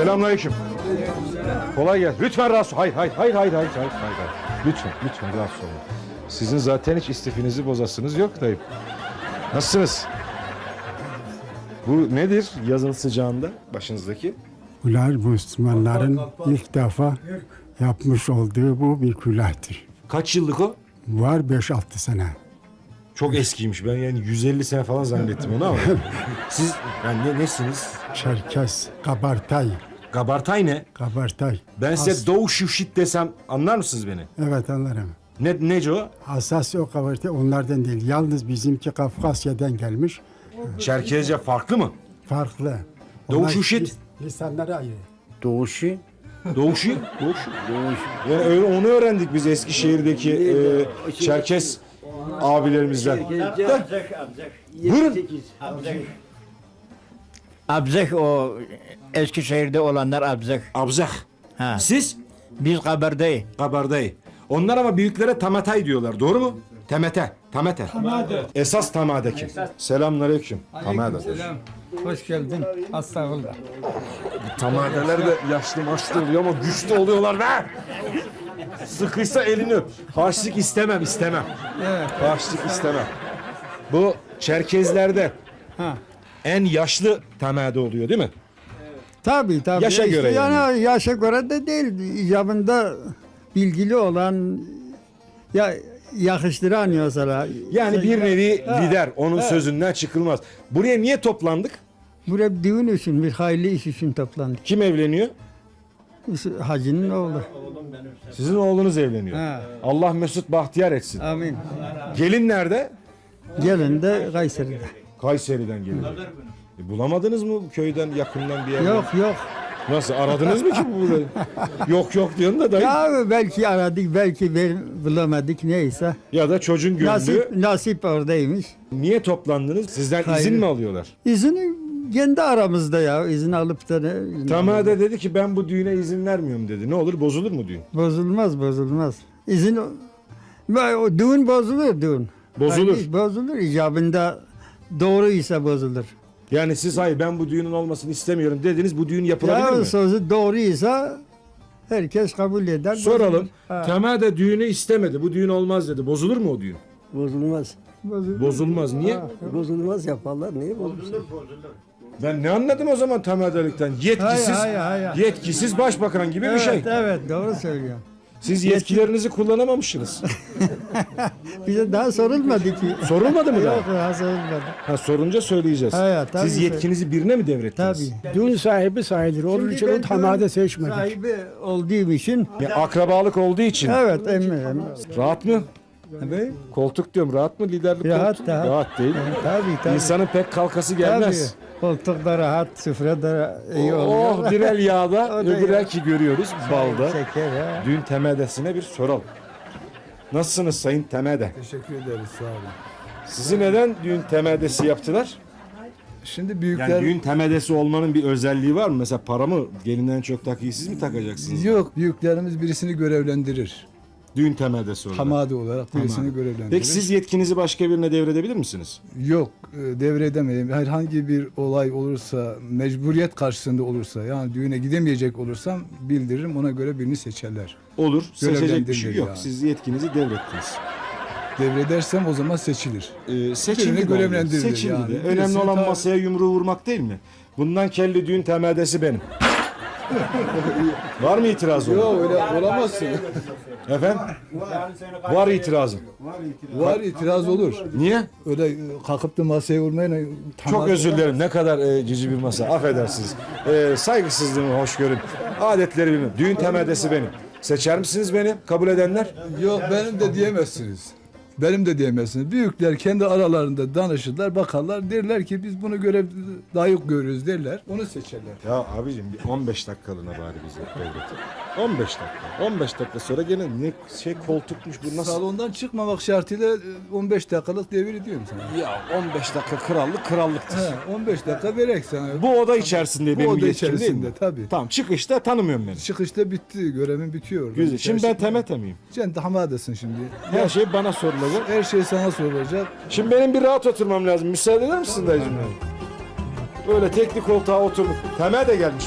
Selamünaleyküm. Kolay gelsin. Lütfen rahatsız Hayır, hayır, hayır, hayır, hayır, hayır, hayır. hayır. Lütfen, lütfen rahatsız olun. Sizin zaten hiç istifinizi bozasınız yok dayım. Nasılsınız? Bu nedir yazın sıcağında başınızdaki? Bunlar Müslümanların ilk defa yapmış olduğu bu bir külahtır. Kaç yıllık o? Var 5-6 sene. Çok eskiymiş. Ben yani 150 sene falan zannettim onu ama. Siz yani ne, nesiniz? Çerkes, Kabartay, Gabartay ne? Kabartay. Ben size As- Doğu Şuşit desem anlar mısınız beni? Evet anlarım. Ne, nece o? Asas o Kabartay onlardan değil. Yalnız bizimki Kafkasya'dan gelmiş. Çerkezce farklı mı? Farklı. Doğu Şuşit. lis- Lisanları ayrı. Doğuşu. Doğuşu? Doğuşu. Yani öyle onu öğrendik biz Eskişehir'deki e, Çerkes abilerimizden. Buyurun. Abzak o Eskişehir'de olanlar abzak. Abzak. Ha. Siz? Biz kabardayı. Kabarday. Onlar ama büyüklere tamatay diyorlar. Doğru mu? Temete. Tamete. Esas tamadeki. Selamünaleyküm. Tamade. Selam. Hoş geldin. Estağfurullah. Tamadeler de yaşlı maçlı oluyor ama güçlü oluyorlar be. Sıkıysa elini öp. Harçlık istemem, istemem. Evet. Harçlık istemem. Bu Çerkezlerde Ha. En yaşlı temade oluyor değil mi? Tabii tabii. Yaşa İşte göre yani. yaşa göre de değil. İcabında bilgili olan ya yakıştıran mesela. Yani bir nevi Ha, lider. Onun ha. sözünden çıkılmaz. Buraya niye toplandık? Buraya düğün için, bir hayırlı iş için toplandık. Kim evleniyor? Hacının oğlu. Sizin oğlunuz evleniyor. Ha. Allah Mesut Bahtiyar etsin. Amin. Gelin nerede? Gelin de Kayseri'de. Kayseri'den gelin. E, bulamadınız mı köyden yakından bir yerden? Yok yok. Nasıl aradınız mı ki bu burayı? yok yok diyorsun da dayı. Ya, Ya belki aradık, belki ver, bulamadık neyse. da çocuğun gönlü. Nasip, nasip oradaymış. Niye toplandınız? Sizden Hayır. izin mi alıyorlar? İzini kendi aramızda ya. izin alıp da ne? Tamade dedi ki ben bu düğüne izin vermiyorum dedi. Ne olur bozulur mu düğün? Bozulmaz, bozulmaz. İzin o düğün bozulur düğün. Bozulur. Hayır, bozulur icabında doğruysa bozulur. Yani siz hayır ben bu düğünün olmasını istemiyorum dediniz bu düğün yapılabilir Ya mi? sözü doğruysa herkes kabul eder. Soralım. Ha, Temade düğünü istemedi. Bu düğün olmaz dedi. Bozulur mu o düğün? Bozulmaz. bozulur. Bozulmaz. Niye? Bozulmaz yaparlar. Niye bozulsun? Ben ne anladım o zaman temadelikten? Yetkisiz, Hayır, hayır, hayır. yetkisiz başbakan gibi bir Evet, şey. evet doğru söylüyor. Siz yetkilerinizi kullanamamışsınız. Bize daha sorulmadı ki. Sorulmadı mı daha? Yok daha sorulmadı. Ha, sorunca söyleyeceğiz. Evet, tabii Siz ki. yetkinizi birine mi devrettiniz? Tabii. Düğün sahibi sayılır. Onun Şimdi için ben o tamade seçmedik. Sahibi olduğum için. Ya, akrabalık olduğu için. Evet emmi. Rahat mı? Tabii. Koltuk diyorum rahat mı liderlik Rahat, koltuk? rahat. Rahat değil. Tabii tabii. İnsanın pek kalkası gelmez. Tabii. Koltuk da rahat, süfre de iyi oluyor. Oh bir el yağda, O da öbür ya. el ki görüyoruz balda. Şeker ha. Düğün temedesine bir soralım. Nasılsınız Sayın Temede? Teşekkür ederiz sağ olun. Sizi neden düğün temedesi yaptılar? Şimdi büyükler Yani düğün temedesi olmanın bir özelliği var mı? Mesela para mı gelinden çok takıyı siz mi takacaksınız? yok büyüklerimiz birisini görevlendirir. Düğün temedesi olarak. Hamadi olarak birisini görevlendirir. Peki siz yetkinizi başka birine devredebilir misiniz? Yok e. Herhangi bir olay olursa, mecburiyet karşısında olursa yani düğüne gidemeyecek olursam bildiririm ona göre birini seçerler. Olur. Seçecek bir şey yok. yani. Siz yetkinizi devrettiniz. Devredersem o zaman seçilir. Ee, seçildi Birini de yani. de. Birisini Önemli olan ta- masaya yumruğu vurmak değil mi? Bundan kelli düğün temedesi benim. Var mı itiraz olan? Yok öyle olamazsın. Efendim? Var itirazım. Var itiraz olur. Niye? Öyle e, kalkıp da masaya vurmayın. Çok özür dilerim. Ne kadar e, cici bir masa. Affedersiniz. E, saygısızlığımı hoş görün. Adetleri bilmem. Düğün temedesi benim. Seçer misiniz beni? Kabul edenler? Yok benim de diyemezsiniz. Benim de diyemezsiniz. Büyükler kendi aralarında danışırlar, bakarlar. Derler ki biz bunu görev layık görüyoruz derler. Onu seçerler. Ya abicim bir 15 dakikalığına bari bize devletin. 15 dakika. 15 dakika sonra gene ne şey koltukmuş bu nasıl? Salondan çıkmamak şartıyla e, 15 dakikalık devir ediyorum sana. Ya 15 dakika krallık krallıktır. He, 15 dakika verek sana. Bu oda içerisinde Bu benim oda yetkim değil mi? içerisinde, tabii. Tamam çıkışta tanımıyorum beni. Çıkışta bitti, görevin bitiyor. Güzel. Şimdi ben temete miyim? Sen de hamadasın şimdi. Her şey bana sorulacak sorulacak? Her şey sana sorulacak. Şimdi benim bir rahat oturmam lazım. Müsaade eder misin dayıcım? Böyle tekli koltuğa oturup Temel de gelmiş.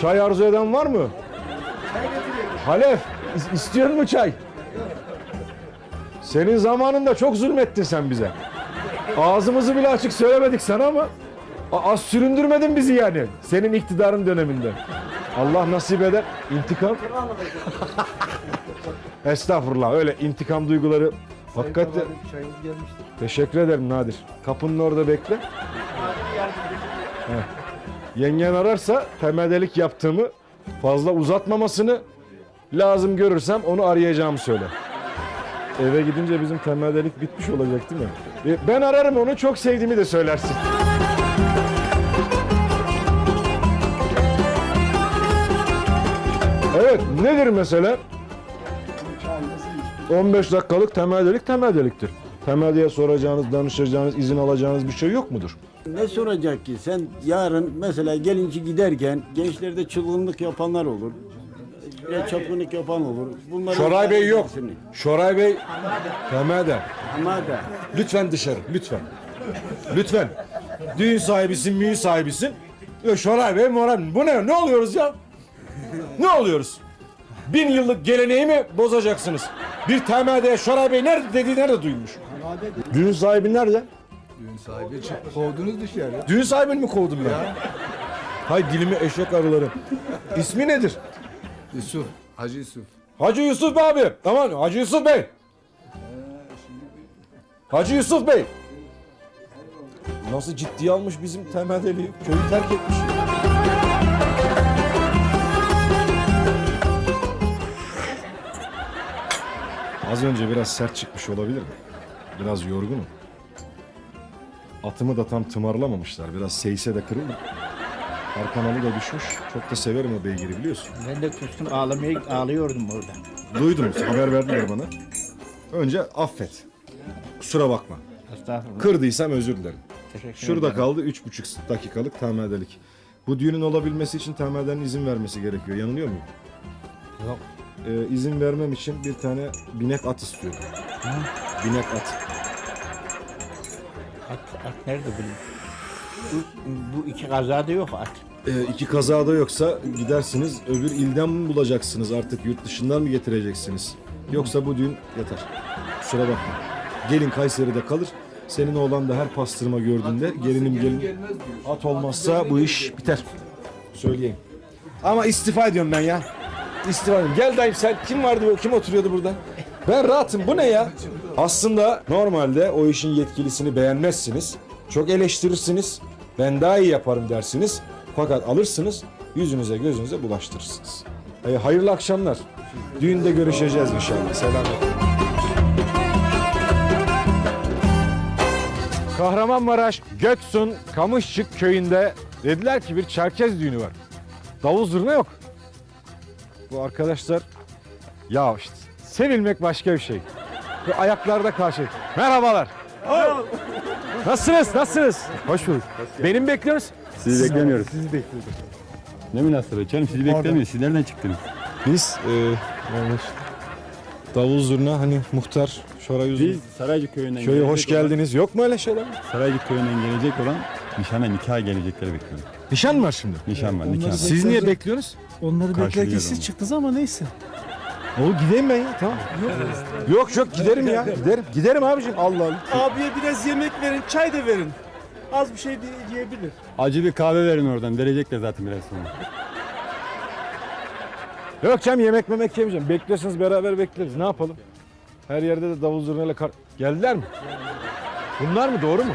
Çay arzu eden var mı? Halef, is- istiyor mu çay? Senin zamanında çok zulmettin sen bize. Ağzımızı bile açık söylemedik sana ama az süründürmedin bizi yani. Senin iktidarın döneminde. Allah nasip eder. İntikam. Estağfurullah öyle intikam duyguları hakikaten. Teşekkür ederim Nadir. Kapının orada bekle. Heh. Yengen ararsa temeldelik yaptığımı fazla uzatmamasını lazım görürsem onu arayacağımı söyle. Eve gidince bizim temeldelik bitmiş olacak değil mi? E, Ben ararım onu çok sevdiğimi de söylersin. Evet nedir mesela? 15 dakikalık temeldelik temeldeliktir. Temelde soracağınız, danışacağınız, izin alacağınız bir şey yok mudur? Ne soracak ki? Sen yarın mesela gelinci giderken gençlerde çılgınlık yapanlar olur. Ya çapkınlık yapan olur. Bunları Şoray Bey yok. Şoray Bey temelde. Ama da Lütfen dışarı, lütfen. Lütfen. Düğün sahibisin, mühün sahibisin. Şoray Bey, Moral. Bu ne? Ne oluyoruz ya? Ne oluyoruz? Bin yıllık geleneği mi bozacaksınız? Bir temelde Şoray Bey nerede dediği nerede duyulmuş? Düğün sahibi nerede? Düğün sahibi çık- kovdunuz dışarı. Düğün sahibini mi kovdum ben? Hay dilimi eşek arıları. İsmi nedir? Yusuf, Hacı Yusuf. Hacı Yusuf Bey abi. Aman Hacı Yusuf Bey. Hacı Yusuf Bey. Nasıl ciddiye almış bizim temelde köyü terk etmiş. Az önce biraz sert çıkmış olabilir mi? Biraz yorgunum. Atımı da tam tımarlamamışlar. Biraz seyse de kırıldı. Arkanalı da düşmüş. Çok da severim o beygiri biliyorsun. Ben de kustum ağlamaya ağlıyordum orada. Duydunuz, haber verdiler bana. Önce affet. Kusura bakma. Estağfurullah. Kırdıysam özür dilerim. Teşekkür Şurada ederim. kaldı üç buçuk dakikalık tamerdelik. Bu düğünün olabilmesi için tamerdenin izin vermesi gerekiyor. Yanılıyor muyum? Yok. Ee, izin vermem için bir tane binek at istiyorum. Binek at. At, at nerede benim? Bu, bu iki kazada yok at. Ee, iki kazada yoksa gidersiniz öbür ilden mi bulacaksınız artık yurt dışından mı getireceksiniz? Yoksa bu düğün yeter. Kusura bakma. Gelin Kayseri'de kalır. Senin oğlan da her pastırma gördüğünde gelinim gelin at olmazsa bu iş biter. Söyleyeyim. Ama istifa ediyorum ben ya. İstifa. Gel dayım sen kim vardı bu kim oturuyordu burada? Ben rahatım bu ne ya? Aslında normalde o işin yetkilisini beğenmezsiniz. Çok eleştirirsiniz. Ben daha iyi yaparım dersiniz. Fakat alırsınız yüzünüze gözünüze bulaştırırsınız. Ee, hayırlı akşamlar. Düğünde görüşeceğiz inşallah. Selam. Kahramanmaraş Göksun Kamışçık köyünde dediler ki bir Çerkez düğünü var. Davul zurna yok. Bu arkadaşlar ya işte sevilmek başka bir şey. Ve ayaklarda karşı. Merhabalar. Nasılsınız? Nasılsınız? Hoş bulduk. Benim bekliyorsunuz. Sizi beklemiyoruz. Sizi bekliyordum. Ne münasebet canım sizi beklemiyoruz. Siz nereden çıktınız? Biz e. Davul zurna hani muhtar Şoray Uzun. Biz Saraycık köyünden Köye gelecek hoş geldiniz. Yok mu öyle şeyler? Olan, Saraycık köyünden gelecek olan nişana nikaha gelecekleri bekliyoruz. Nişan mı var şimdi? Nişan var nikah. Siz niye bekliyorsunuz? Onları beklerken Karşılıyoruz siz çıktınız ama neyse. Oğlum gideyim ben ya tamam. Yok yok giderim ya. Giderim. Giderim abicim. Allah Allah. Abiye biraz yemek verin, çay da verin. Az bir şey diye- diyebilir. Acı bir kahve verin oradan. Verecekler zaten biraz sonra. Yok canım yemek memek yemeyeceğim. Bekliyorsanız beraber bekleriz. Ne yapalım? Her yerde de davul zurnayla kar... Geldiler mi? Bunlar mı? Doğru mu?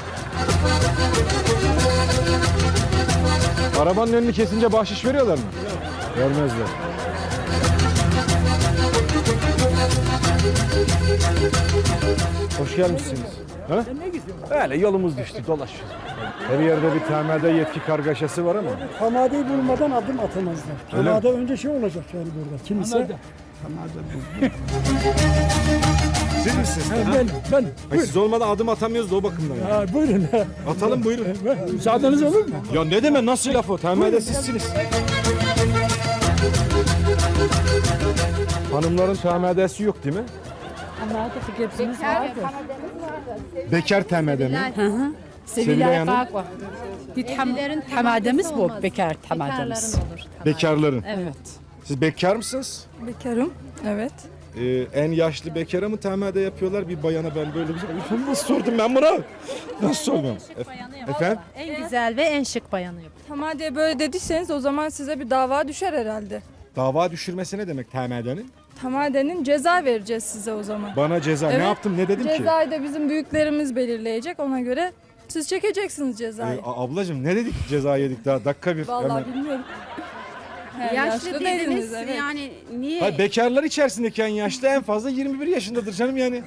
Arabanın önünü kesince bahşiş veriyorlar mı? Vermezler. Hoş gelmişsiniz. Ha? Öyle yolumuz düştü dolaşıyoruz. Her yerde bir temelde yetki kargaşası var ama. Tamadeyi bulmadan adım atamazlar. Öyle mi? Tamade önce şey olacak yani burada. Kimse... Siz misiniz? Ha, ben, ben. Ay, siz olmadan adım atamıyoruz da o bakımdan. yani. Ha, buyurun. Atalım buyurun. Müsaadeniz olur mu? Ya ne deme nasıl laf o? Temelde sizsiniz. Hanımların temedesi yok değil mi? Bekar, Bekar temede mi? Sevilay Sevilay Hanım. Kakva. Bir tam, tamademiz bu. Bekar tamademiz. Bekarların. Evet. Siz bekar mısınız? Bekarım. Evet. Ee, en yaşlı bekara mı temelde yapıyorlar? Bir bayana ben böyle bir şey... Nasıl sordum ben buna? Nasıl sordum? Ef- Efendim? En güzel ve en şık bayanı yapıyor. Tamadiye böyle dediyseniz o zaman size bir dava düşer herhalde. Dava düşürmesi ne demek temeldenin? Tamadenin ceza vereceğiz size o zaman. Bana ceza. Ne Evet. yaptım? Ne dedim ki? Cezayı da bizim büyüklerimiz belirleyecek. Ona göre siz çekeceksiniz cezayı. a- ablacığım ne dedik ceza yedik daha dakika bir. Vallahi hemen. bilmiyorum. He, Yaşlı, dediniz evet. yani niye? Hayır, bekarlar içerisindeki en yaşlı en fazla 21 yaşındadır canım yani.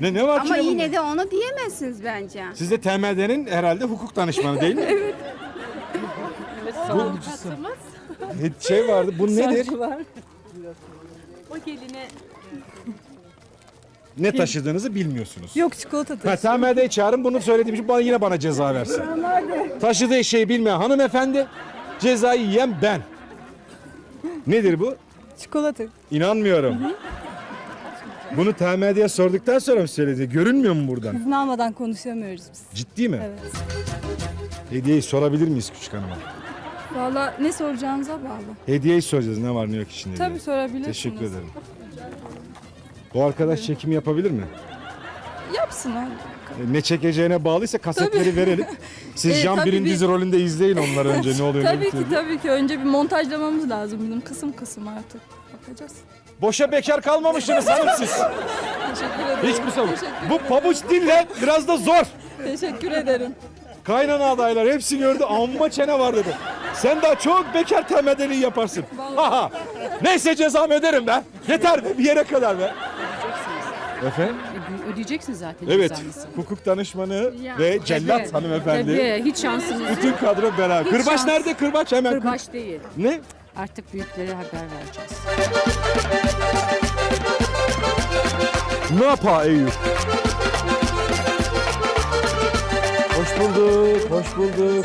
Ne ne var Ama ki ne yine bunda? de onu diyemezsiniz bence. Siz de temeldenin herhalde hukuk danışmanı değil mi? evet. Bu şey vardı. Bu nedir? O geline Ne taşıdığınızı bilmiyorsunuz. Yok çikolata Ha, temeldeyi çağırın bunu söylediğim için bana yine bana ceza versin. Taşıdığı şeyi bilmeyen hanımefendi cezayı yiyen ben. Nedir bu? Çikolata. İnanmıyorum. Bunu TMD'ye sorduktan sonra mı söyledi? Görünmüyor mu buradan? İzin almadan konuşamıyoruz biz. Ciddi mi? Evet. Hediyeyi sorabilir miyiz küçük hanıma? Valla ne soracağınıza bağlı. Hediyeyi soracağız ne var ne yok içinde diye. Tabii sorabilirsiniz. Teşekkür ederim. Bu arkadaş çekim yapabilir mi? Yapsın abi. E, Ne çekeceğine bağlıysa kasetleri verelim. Siz E, Can tabii Bir'in bir- dizi rolünde izleyin onlar önce ne oluyor ne Tabii bitiyor ki diye. tabii ki. Önce bir montajlamamız lazım bizim kısım kısım artık. Bakacağız. Boşa bekar kalmamışsınız hanım siz. Teşekkür ederim. Hiç bakma. Teşekkür, Bu pabuç dille biraz da zor. teşekkür ederim. Kaynana adaylar hepsi gördü amma çene var dedi. Sen daha çok bekar temedeliği yaparsın. Haha. Neyse cezamı öderim ben. Yeter be bir yere kadar be. Efendim? Ödeyeceksin zaten Evet. Hukuk danışmanı ve cellat hanımefendi. hiç şansınız Bütün kadro beraber. Kırbaç şans- nerede? Kırbaç hemen. kır- Kırbaç değil. Ne? Artık büyüklere haber vereceğiz. Ne yapa Eyüp? Hoş bulduk, hoş bulduk.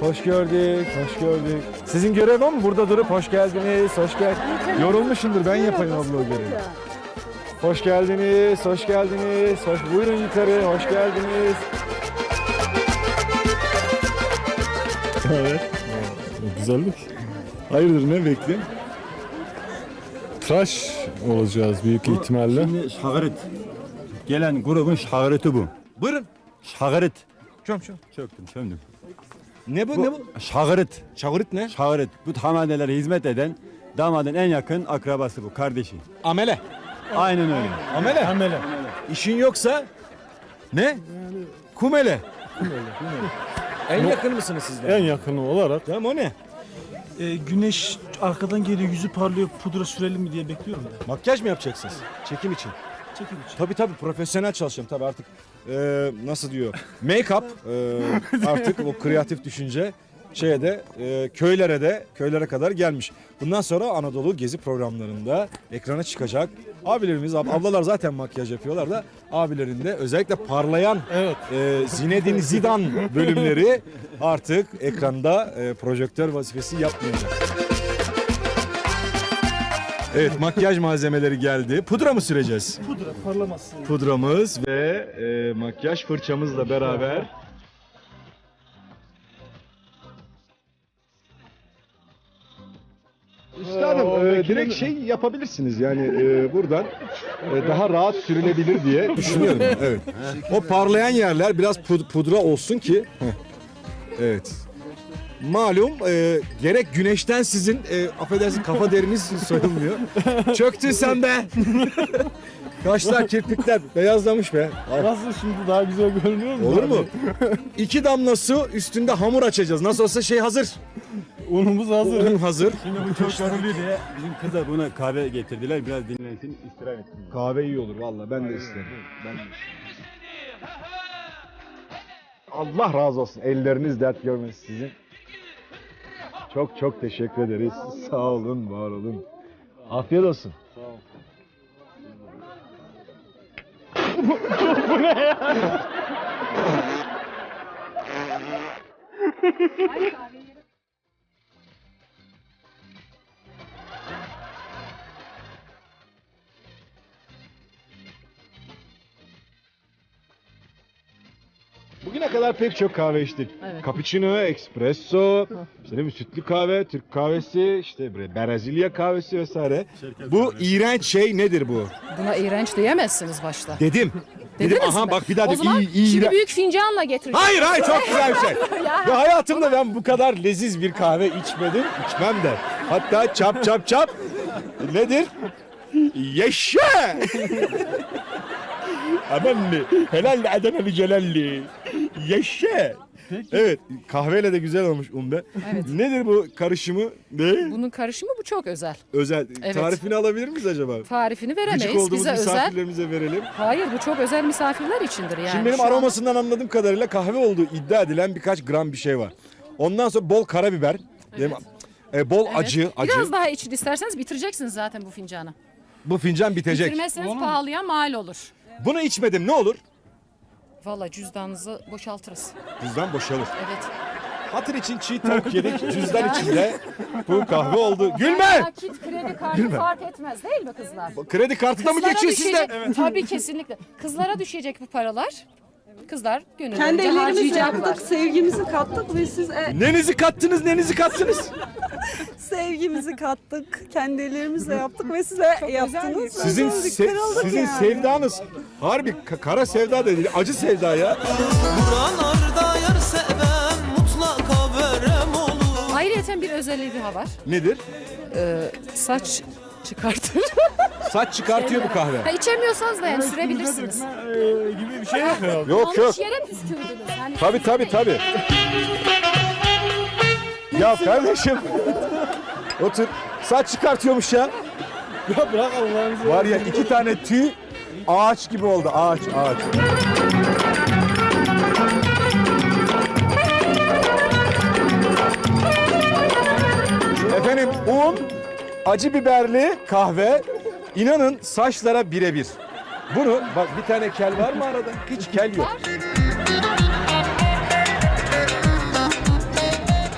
Hoş gördük, hoş gördük. Sizin görev o mu? Burada durup hoş geldiniz, hoş gel. Yorulmuşumdur ben yapayım abla o görevi. Hoş geldiniz, hoş geldiniz. Hoş buyurun yukarı, hoş geldiniz. Evet. Güzellik. Hayırdır ne bekliyorsun? Tıraş olacağız büyük ihtimalle. Şimdi şahırıt. Gelen grubun şahırıtı bu. Buyurun. Şahırıt. Çöm çöm. Çöktüm çömdüm. Ne bu, ne bu? Şahırıt. Çağırıt ne? Şahırıt. Bu tamadelere hizmet eden damadın en yakın akrabası bu, kardeşi. Amele. Aynen öyle. Amele. Amele. İşin yoksa ne? Kumele. En yakın mısınız sizden? En yakını olarak Tamam o ne? e, güneş arkadan geliyor yüzü parlıyor pudra sürelim mi diye bekliyorum da. Makyaj mı yapacaksınız? Çekim için. Çekim için. Tabii tabii profesyonel çalışıyorum tabii artık e, nasıl diyor make-up e, artık o kreatif düşünce şeye de e, köylere de köylere kadar gelmiş. Bundan sonra Anadolu gezi programlarında ekrana çıkacak. Abilerimiz ab- ablalar zaten makyaj yapıyorlar da abilerinde özellikle parlayan Evet. e, Zinedine Zidane bölümleri artık ekranda e, projektör vazifesi yapmayacak. Evet makyaj malzemeleri geldi. Pudra mı süreceğiz? Pudra parlaması. pudramız ve e, makyaj fırçamızla beraber Üstadım e, direkt şey yapabilirsiniz yani e, buradan e, daha rahat sürülebilir diye düşünüyorum. Evet. O parlayan yerler biraz pud- pudra olsun ki. Evet. Malum e, gerek güneşten sizin e, affedersin kafa deriniz soyulmuyor. Çöktün sen be. Kaşlar, kirpikler beyazlamış be. Nasıl şimdi daha güzel görünüyor mu? Olur mu? İki damla su üstünde hamur açacağız. Nasıl olsa şey hazır. Unumuz hazır. Un hazır. Şimdi bu çok yoruluyor diye bizim kıza buna kahve getirdiler. Biraz dinlensin, istirahat etsin. Kahve iyi olur valla ben de isterim. Ben de. Allah razı olsun. Elleriniz dert görmesin sizin. Çok çok teşekkür ederiz. Sağ olun, var olun. Afiyet olsun. Bu Bugüne kadar pek çok kahve içtik. Evet. Cappuccino, espresso, işte ne bileyim, sütlü kahve, Türk kahvesi, işte bre- Brezilya kahvesi vesaire. Bu iğrenç şey nedir bu? Buna iğrenç diyemezsiniz başta. Dedim. Dedim Dediniz aha mi? bak bir daha O dedim. zaman İyi, iyi, şimdi iğren- büyük fincanla getirin. Hayır hayır çok güzel bir şey. Ve hayatımda ben bu kadar leziz bir kahve içmedim, içmem de. Hatta çap çap çap. Nedir? Yaşa! Amanni, helalli Adanalı Celalli. Yaşa! Evet, kahveyle de güzel olmuş Umbe. Evet. Nedir bu karışımı? Ne? Bunun karışımı bu çok özel. Özel. Evet. Tarifini alabilir miyiz acaba? Tarifini Gıcık veremeyiz. olduğumuz Bize özel. misafirlerimize verelim. Hayır bu çok özel misafirler içindir yani. Şimdi benim Şu aromasından anladığım kadarıyla kahve olduğu iddia edilen birkaç gram bir şey var. Ondan sonra bol karabiber, mi? E, bol Evet. acı, acı. Biraz daha için isterseniz bitireceksiniz zaten bu fincanı. Bu fincan bitecek. Bitirmezseniz pahalıya mal olur. Bunu içmedim ne olur? Valla cüzdanınızı boşaltırız. Cüzdan boşalır. Evet. Hatır için çiğ tavuk yedik, cüzdan içinde bu kahve oldu. Gülme! Nakit kredi kartı fark etmez değil mi kızlar? Kredi kartına mı Kızlara geçiyor sizde? düşecek- Tabii kesinlikle. Kızlara düşecek bu paralar. Kızlar Kendi gönüllerince ellerimizle harcayacaklar. yaptık, sevgimizi kattık ve siz e, Nenizi kattınız, nenizi kattınız? sevgimizi kattık. Kendi ellerimizle yaptık ve size yaptınız. Sizin Özledik, se- sizin yani. sevdanız harbi ka- kara sevda da değil, acı sevda ya. Ayrıca bir özelliği daha var. Nedir? Ee, saç çıkartır. Saç çıkartıyor bu kahve. ha, içemiyorsanız da yani sürebilirsiniz. gibi bir şey yok. Yok yok. Yanlış yere püskürdünüz. Hani Tabi tabi tabi. ya kardeşim. Otur. Saç çıkartıyormuş ya. Ya bırak Allah'ınızı. Var ya iki tane tüy ağaç gibi oldu. Ağaç ağaç. Efendim un, acı biberli kahve inanın saçlara birebir. Bunu bak bir tane kel var mı arada? Hiç kel yok.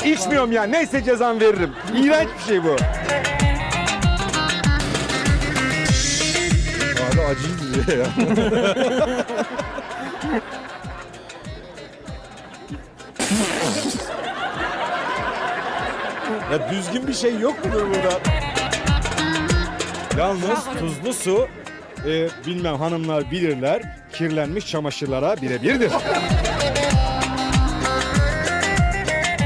İçmiyorum ya. Neyse cezam veririm. İğrenç bir şey bu. Abi acıydı diye ya. ya düzgün bir şey yok mudur burada? Yalnız tuzlu su e, bilmem hanımlar bilirler kirlenmiş çamaşırlara birebirdir.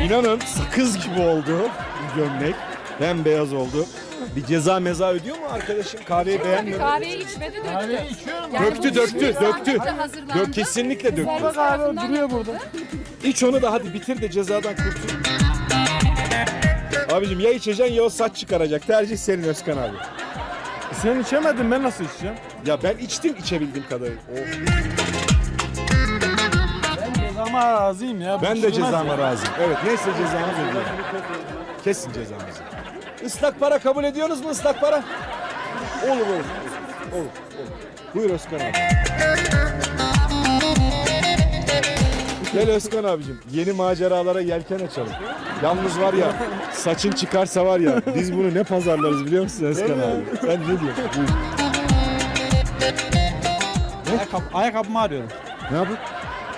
İnanın sakız gibi oldu gömlek. Bembeyaz oldu. Bir ceza meza ödüyor mu arkadaşım? Kahveyi beğenmedi. kahveyi içmedi döktü. Kahveyi içiyorum. Yani Döktü, döktü, döktü. Dök, kesinlikle döktü. Servis tarafından duruyor burada. İç onu da hadi bitir de cezadan kurtul. Abicim ya içeceksin ya o saç çıkaracak. Tercih senin Özkan abi. Sen içemedin ben nasıl içeceğim? Ya ben içtim içebildiğim kadarıyla. Oh. Cezama razıyım ya. Ben de cezama razıyım. Evet neyse cezamız ödüyor. Kesin cezamızı. Islak para kabul ediyorsunuz mu ıslak para? Olur olur. Olur. olur. Buyur Özkan abi. Gel Özkan abicim. Yeni maceralara yelken açalım. Yalnız var ya saçın çıkarsa var ya biz bunu ne pazarlarız biliyor musun Özkan abi? Sen ne diyorsun? Buyur. Ayakkabı, ayakkabımı arıyorum. Ne yapıyorsun?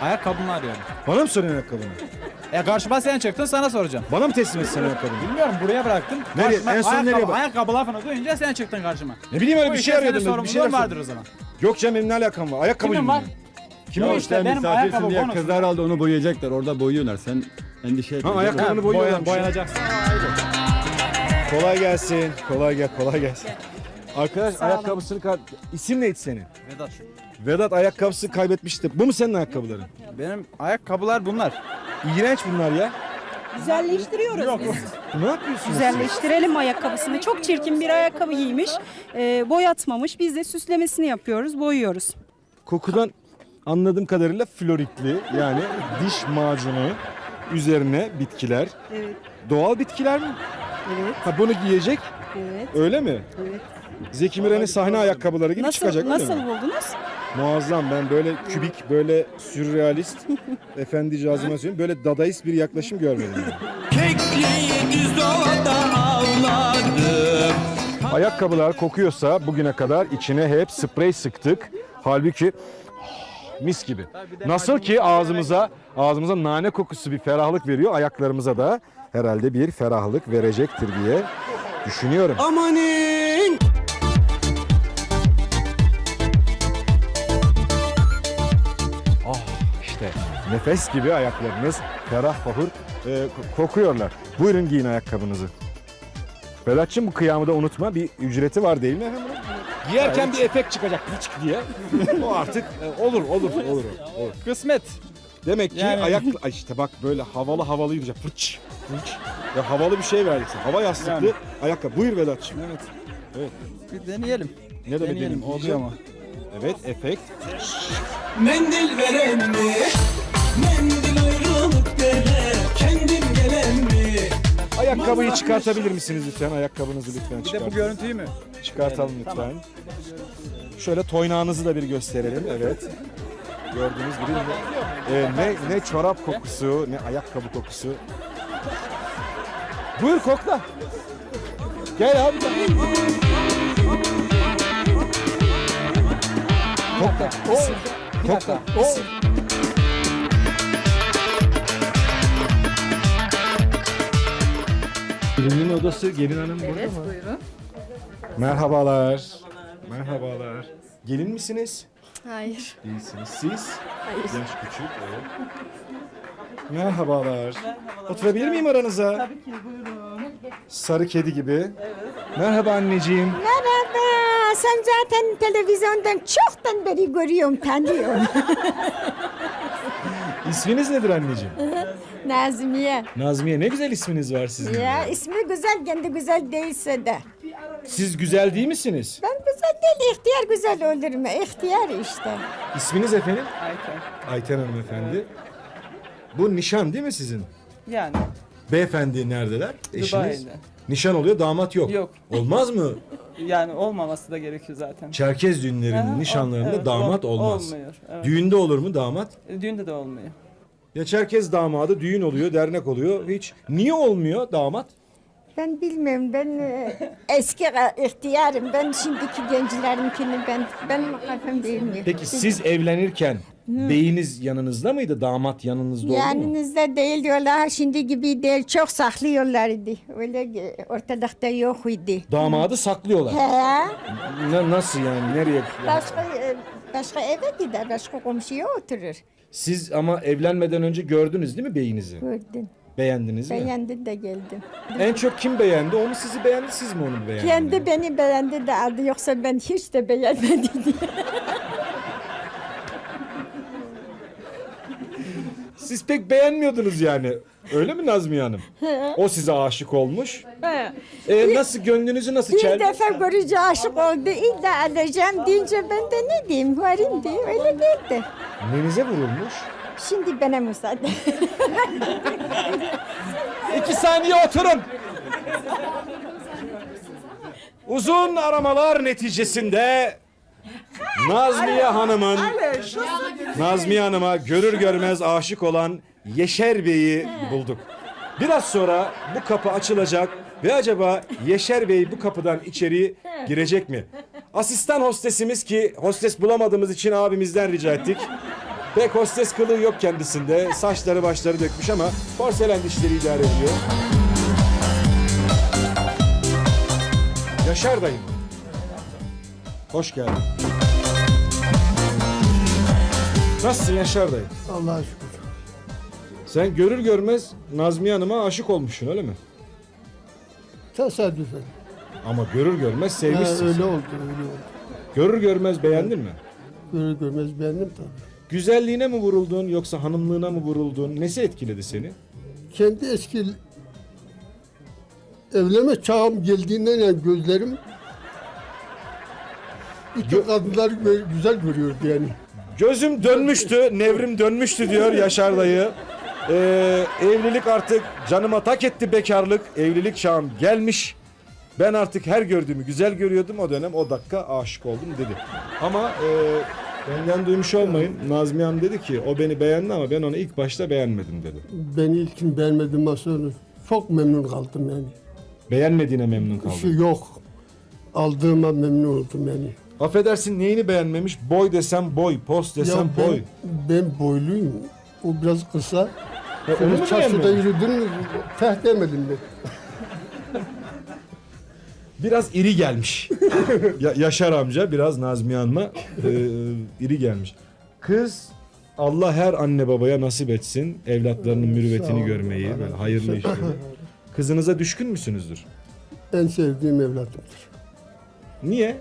Ayakkabımı arıyorum. Bana mı soruyorsun ayakkabını? E karşıma sen çıktın sana soracağım. Bana mı teslim etsin ayakkabını? Bilmiyorum buraya bıraktım. Nereye? Karşıma En son ayakkabı, nereye bak- Ayakkabı lafını duyunca sen çıktın karşıma. Ne bileyim öyle Bu bir işe şey arıyordum. senin ben, Bir sorumluluğun şeyler vardır o zaman. Yok canım benim ne alakam var? Ayakkabı Kimin var? bilmiyorum. Kim Yok var? işte benim ayakkabı diye konusunda- kızlar aldı onu boyayacaklar. Orada boyuyorlar. Sen endişe etme. Ha, ayakkabını boyan- boyanacaksın. Kolay gelsin. Kolay gel, kolay gelsin. Arkadaş ayakkabısını kay... İsim neydi senin? Vedat. Vedat ayakkabısını kaybetmişti. Bu mu senin ayakkabıların? Benim ayakkabılar bunlar. İğrenç bunlar ya. Güzelleştiriyoruz biz. Ne yapıyorsunuz? Güzelleştirelim ayakkabısını. Çok çirkin bir ayakkabı giymiş. Ee, boyatmamış. Biz de süslemesini yapıyoruz, boyuyoruz. Kokudan anladığım kadarıyla floritli yani diş macunu üzerine bitkiler. Evet, Doğal bitkiler mi? evet, Ha bunu giyecek evet. öyle mi? Evet. Zeki Müren'in sahne ayakkabıları gibi Nasıl, çıkacak öyle nasıl mi? buldunuz? Muazzam ben böyle kübik böyle sürrealist efendi cazıma söyleyeyim böyle dadaist bir yaklaşım görmedim. Ayakkabılar kokuyorsa bugüne kadar içine hep sprey sıktık. Halbuki mis gibi. Nasıl ki ağzımıza ağzımıza nane kokusu bir ferahlık veriyor, ayaklarımıza da herhalde bir ferahlık verecektir diye düşünüyorum. Amanin! Ah işte nefes gibi ayaklarınız ferah fahur e, ko- kokuyorlar. Buyurun giyin ayakkabınızı. Vedat'cığım bu kıyamı da unutma. Bir ücreti var değil mi efendim? Giyerken bir efekt çıkacak piç diye. o artık e, olur olur olur. olur. Kısmet. Demek ki Yani- ayak Ay işte bak böyle havalı havalı yürüyecek. Fırç fırç. Ya havalı bir şey vereceksin. Hava yastıklı Yani. ayakkabı. Buyur Vedat'cığım. Evet. Evet. Bir deneyelim. Ne demek Deneyelim. Oluyor mu? Evet efekt. Mendil veren mi? Mendil ayrılık dere, mi? Ayakkabıyı çıkartabilir misiniz lütfen? Ayakkabınızı lütfen Bir de çıkartın. bu görüntüyü mü? Çıkartalım lütfen. Şöyle toynağınızı da bir gösterelim. Evet. Gördüğünüz gibi ne, e, ne, ne çorap kokusu, ne ayakkabı kokusu. Buyur kokla. Gel abi. Kokla. O. Kokla. O. Gelinin odası, gelin hanım burada Evet mı? buyurun. Merhabalar. Merhabalar. Gelin misiniz? Hayır. Değilsiniz. Siz? Hayır. Yaş küçük. Evet. Merhabalar. Oturabilir miyim aranıza? Tabii ki buyurun. Sarı kedi gibi. Merhaba anneciğim. Merhaba. Sen zaten televizyondan çoktan beri görüyorum, tanıyorum. İsminiz nedir anneciğim? Nazmiye. Nazmiye ne güzel isminiz var sizin. Ya ismi güzel, kendi güzel değilse de. Siz güzel değil misiniz? Ben güzel değil, ihtiyar güzel olur mu? İhtiyar işte. İsminiz efendim? Ayten. Ayten Hanım efendi. Bu nişan değil mi sizin? Yani Beyefendi neredeler? Eşiniz? Dubai'de. Nişan oluyor, damat yok. Yok. Olmaz mı? yani olmaması da gerekiyor zaten. Çerkez düğünlerinin Aha, nişanlarında evet, damat ol- olmaz. olmuyor, evet. Düğünde olur mu damat? Düğünde de olmuyor. Ya Çerkez damadı düğün oluyor, dernek oluyor. Hiç niye olmuyor damat? Ben bilmiyorum, ben e, eski ihtiyarım. Ben şimdiki gençlerinkini ben, benim kafam bilmiyor. Peki siz evlenirken beyiniz yanınızda mıydı? Damat yanınızda oldu mu? Yanınızda değil diyorlar, şimdi gibi değil, çok saklıyorlardı. Öyle e, ortalıkta yok idi. Damadı saklıyorlar. He. Na- nasıl yani? Nereye? Başka e, başka eve gider, başka komşuya oturur. Siz ama evlenmeden önce gördünüz değil mi beyinizi? Gördüm. Beğendiniz mi? Beğendi de geldim. En çok kim beğendi? O mu sizi beğendi, siz mi onu beğendiniz? Kendi beni beğendi de aldı yoksa ben hiç de beğenmedim diye. Siz pek beğenmiyordunuz yani. Öyle mi Nazmiye Hanım? O size aşık olmuş. E, nasıl gönlünüzü nasıl Bir çeldi? defa görünce aşık oldu. İlla alacağım deyince ben de ne diyeyim varayım diye öyle geldi. Nenize vurulmuş? Şimdi bana müsaade. İki saniye oturun. Uzun aramalar neticesinde Nazmiye Hanım'ın Nazmiye Hanım'a görür görmez aşık olan Yeşer Bey'i bulduk. Biraz sonra bu kapı açılacak ve acaba Yeşer Bey bu kapıdan içeri girecek mi? Asistan hostesimiz ki hostes bulamadığımız için abimizden rica ettik. Pek hostes kılığı yok kendisinde. Saçları başları dökmüş ama porselen dişleri idare ediyor. Yaşar dayım. Hoş geldin. Nasılsın Yaşar dayı? Allah'a şükür. Sen görür görmez Nazmiye Hanım'a aşık olmuşsun öyle mi? Tesadüfen. Ama görür görmez sevmişsin. öyle sen. oldu, öyle oldu. Görür görmez beğendin mi? Görür görmez beğendim tabii. Güzelliğine mi vuruldun yoksa hanımlığına mı vuruldun? Nesi etkiledi seni? Kendi eski evlenme çağım geldiğinden yani gözlerim bütün kadınları gö- güzel görüyordu yani. Gözüm dönmüştü, nevrim dönmüştü diyor Yaşar dayı. Ee, evlilik artık canıma tak etti bekarlık. Evlilik çağım gelmiş. Ben artık her gördüğümü güzel görüyordum. O dönem o dakika aşık oldum dedi. Ama e, benden duymuş olmayın. Nazmiye Hanım dedi ki o beni beğendi ama ben onu ilk başta beğenmedim dedi. Beni ilkin beğenmedim sonra çok memnun kaldım yani. Beğenmediğine memnun Bir kaldım. şey yok. Aldığıma memnun oldum yani. Affedersin neyini beğenmemiş? Boy desem boy, post desem ben, boy. ben boyluyum. O biraz kısa. Ha, onu mu Onu çarşıda beğenmemiş? yürüdüm, teh demedim ben. Biraz iri gelmiş. Ya- Yaşar amca biraz Nazmiye Hanım'a e, iri gelmiş. Kız Allah her anne babaya nasip etsin evlatlarının mürüvvetini görmeyi, böyle hayırlı işleri. Kızınıza düşkün müsünüzdür? En sevdiğim evlatımdır. Niye?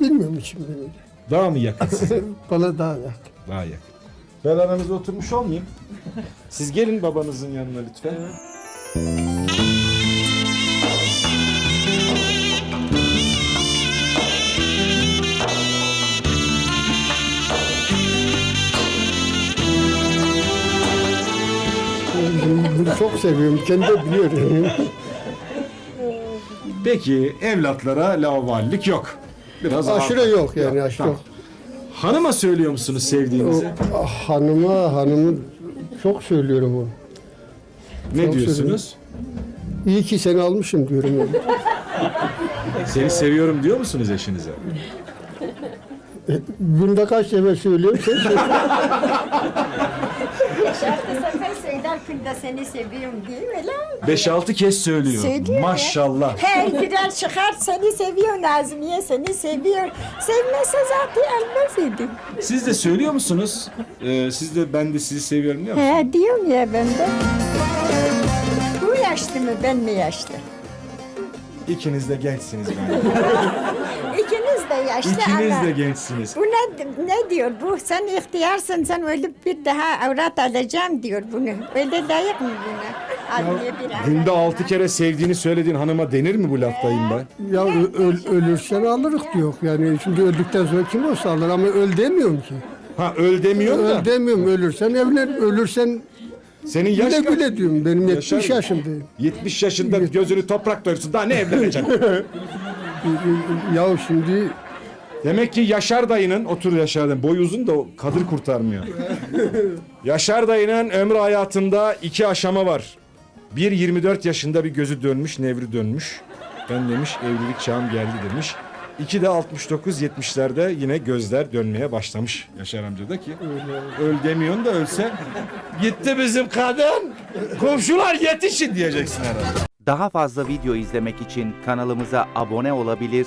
Bilmiyorum içimden öyle. Daha mı yakın size? Bana daha yakın. Daha yakın. Ben aranızda oturmuş olmayayım. Siz gelin babanızın yanına lütfen. Çok seviyorum. Kendi de biliyorum. Peki evlatlara lavallik yok. Biraz aşırı ağır- yok yani aşırı Tamam. yok. Hanıma söylüyor musunuz sevdiğinizi? O, hanıma hanımı çok söylüyorum onu. Ne çok diyorsunuz? İyi ki seni almışım diyorum. Yani. Seni seviyorum diyor musunuz eşinize? Günde kaç sefer söylüyorum sen söyle. Kında seni seviyorum değil mi lan? 5-6 kez söylüyor. Söylüyor. Maşallah. Her girer çıkar seni seviyor Nazmiye seni seviyor. Sevmese zaten almaz idi. Siz de söylüyor musunuz? Ee, siz de ben de sizi seviyorum diyor musunuz? He diyorum ya ben de. Bu yaşlı mı ben mi yaşlı? İkiniz de gençsiniz bence. Yaşlı İkiniz ama. de gençsiniz. Bu ne, ne diyor bu? Sen ihtiyarsın sen ölüp bir daha avrat alacağım diyor bunu. Öyle layık mı buna? Bir avrat. Günde 6 kere sevdiğini söylediğin hanıma denir mi bu laftayım ben? Ya ö- öl, ölürsen alırız diyor. Yani şimdi öldükten sonra kim olsa alır ama öl demiyorum ki. Ha öl demiyorum da. Öl demiyorum. Ölürsen evlen, ölürsen Senin yaş güle kaç? güle diyorum. Benim 70 Yaşar mı? yaşındayım. 70 yaşında gözünü toprak doyursun. Daha ne evleneceksin? Ya şimdi Demek ki Yaşar dayının, otur Yaşar dayı, boy uzun da kadır kurtarmıyor. Yaşar dayının ömrü hayatında iki aşama var. Bir 24 yaşında bir gözü dönmüş, nevri dönmüş. Ben demiş evlilik çağım geldi demiş. İki de 69-70'lerde yine gözler dönmeye başlamış Yaşar amca da ki. Öl demiyorsun da ölse gitti bizim kadın. Komşular yetişin diyeceksin herhalde. Daha fazla video izlemek için kanalımıza abone olabilir,